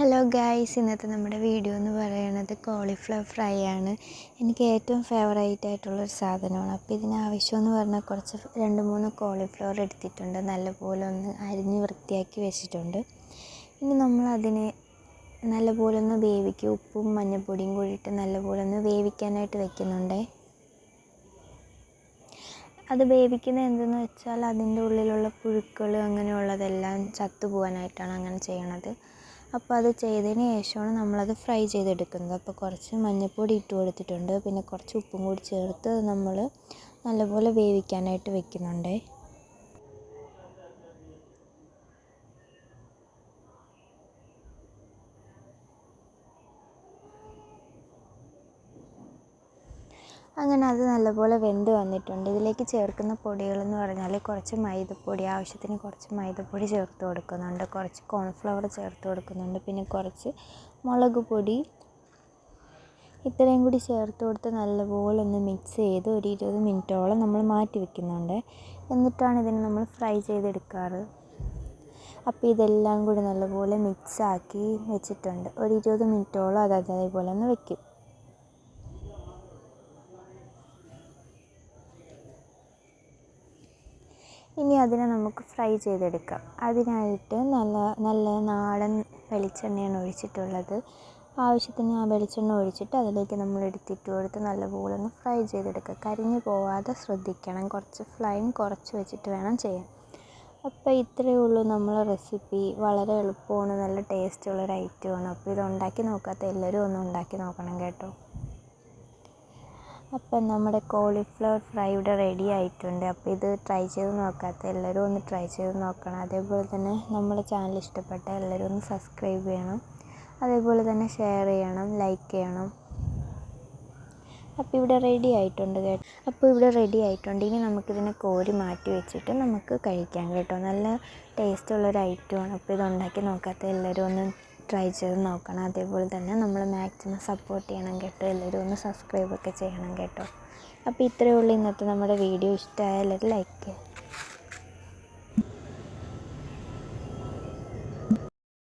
Hello guys ഇന്നത്തെ നമ്മുടെ video എന്ന് പറയുന്നത് കോളിഫ്ലവർ ഫ്രൈ ആണ്. എനിക്ക് ഏറ്റവും ഫേവറേറ്റ് ആയിട്ടുള്ളൊരു സാധനമാണ്. അപ്പോൾ ഇതിന് ആവശ്യമെന്ന് പറഞ്ഞാൽ കുറച്ച് രണ്ട് മൂന്ന് കോളിഫ്ലവർ എടുത്തിട്ടുണ്ട്. നല്ലപോലെ ഒന്ന് അരിഞ്ഞ് വൃത്തിയാക്കി വെച്ചിട്ടുണ്ട്. ഇനി നമ്മൾ അതിനെ നല്ലപോലെ ഒന്ന് വേവിക്കുക. ഉപ്പും മഞ്ഞൾപ്പൊടിയും കൂടിയിട്ട് നല്ലപോലെ ഒന്ന് വേവിക്കാനായിട്ട് വെക്കുന്നുണ്ടേ. അത് വേവിക്കുന്നത് എന്തെന്ന് വെച്ചാൽ അതിന്റെ ഉള്ളിലുള്ള പുഴുക്കൾ അങ്ങനെയുള്ളതെല്ലാം ചത്തുപോകാനായിട്ടാണ് അങ്ങനെ ചെയ്യണത്. അപ്പോൾ അത് ചെയ്തതിന് ശേഷമാണ് നമ്മളത് ഫ്രൈ ചെയ്തെടുക്കുന്നത്. അപ്പോൾ കുറച്ച് മഞ്ഞൾപ്പൊടി ഇട്ട് കൊടുത്തിട്ടുണ്ട്. പിന്നെ കുറച്ച് ഉപ്പും കൂടി ചേർത്ത് നമ്മൾ നല്ലപോലെ വേവിക്കാനായിട്ട് വെക്കുന്നുണ്ട്. അങ്ങനെ അത് നല്ലപോലെ വെന്ത് വന്നിട്ടുണ്ട്. ഇതിലേക്ക് ചേർക്കുന്ന പൊടികളെന്ന് പറഞ്ഞാൽ കുറച്ച് മൈദപ്പൊടി ആവശ്യത്തിന് കുറച്ച് മൈദപ്പൊടി ചേർത്ത് കൊടുക്കുന്നുണ്ട്. കുറച്ച് കോൺഫ്ലവർ ചേർത്ത് കൊടുക്കുന്നുണ്ട്. പിന്നെ കുറച്ച് മുളക് പൊടി ഇത്രയും കൂടി ചേർത്ത് കൊടുത്ത് നല്ലപോലെ ഒന്ന് മിക്സ് ചെയ്ത് ഒരു ഇരുപത് മിനിറ്റോളം നമ്മൾ മാറ്റി വെക്കുന്നുണ്ട്. എന്നിട്ടാണ് ഇതിനെ നമ്മൾ ഫ്രൈ ചെയ്തെടുക്കാറ്. അപ്പോൾ ഇതെല്ലാം കൂടി നല്ലപോലെ മിക്സാക്കി വെച്ചിട്ടുണ്ട്. ഒരു ഇരുപത് മിനിറ്റോളം അത് അതേപോലെ ഒന്ന് വെക്കും. ഇനി അതിനെ നമുക്ക് ഫ്രൈ ചെയ്തെടുക്കാം. അതിനായിട്ട് നല്ല നല്ല നാടൻ വെളിച്ചെണ്ണയാണ് ഒഴിച്ചിട്ടുള്ളത്. ആവശ്യത്തിന് ആ വെളിച്ചെണ്ണ ഒഴിച്ചിട്ട് അതിലേക്ക് നമ്മൾ എടുത്തിട്ട് കൊടുത്ത് നല്ലപോലെ ഒന്ന് ഫ്രൈ ചെയ്തെടുക്കുക. കരിഞ്ഞു പോവാതെ ശ്രദ്ധിക്കണം. കുറച്ച് ഫ്ലെയിം കുറച്ച് വെച്ചിട്ട് വേണം ചെയ്യാൻ. അപ്പോൾ ഇത്രയേ ഉള്ളൂ നമ്മളെ റെസിപ്പി. വളരെ എളുപ്പമാണ് നല്ല ടേസ്റ്റുള്ളൊരു ഐറ്റമാണ്. അപ്പോൾ ഇത് ഉണ്ടാക്കി നോക്കാത്ത എല്ലാവരും ഒന്ന് ഉണ്ടാക്കി നോക്കണം കേട്ടോ. അപ്പം നമ്മുടെ കോളിഫ്ലവർ ഫ്രൈ ഇവിടെ റെഡി ആയിട്ടുണ്ട്. അപ്പോൾ ഇത് ട്രൈ ചെയ്ത് നോക്കാത്ത എല്ലാവരും ഒന്ന് ട്രൈ ചെയ്ത് നോക്കണം. അതേപോലെ തന്നെ നമ്മുടെ ചാനൽ ഇഷ്ടപ്പെട്ട എല്ലാവരും ഒന്ന് സബ്സ്ക്രൈബ് ചെയ്യണം. അതേപോലെ തന്നെ ഷെയർ ചെയ്യണം ലൈക്ക് ചെയ്യണം. അപ്പോൾ ഇവിടെ റെഡി ആയിട്ടുണ്ട് കേട്ടോ അപ്പോൾ ഇവിടെ റെഡി ആയിട്ടുണ്ട്. ഇനി നമുക്കിതിനെ കോരി മാറ്റി വെച്ചിട്ട് നമുക്ക് കഴിക്കാം കേട്ടോ. നല്ല ടേസ്റ്റ് ടേസ്റ്റുള്ളൊരു ഐറ്റമാണ് അപ്പോൾ ഇത് ഉണ്ടാക്കി നോക്കാത്ത എല്ലാവരും ഒന്ന് ട്രൈ ചെയ്ത് നോക്കണം. അതേപോലെ തന്നെ നമ്മൾ മാക്സിമം സപ്പോർട്ട് ചെയ്യണം കേട്ടോ. എല്ലാവരും ഒന്ന് സബ്സ്ക്രൈബ് ഒക്കെ ചെയ്യണം കേട്ടോ. അപ്പോൾ ഇത്രയേ ഉള്ളൂ ഇന്നത്തെ നമ്മുടെ വീഡിയോ ഇഷ്ടമായാൽ ലൈക്ക് ചെയ്യുക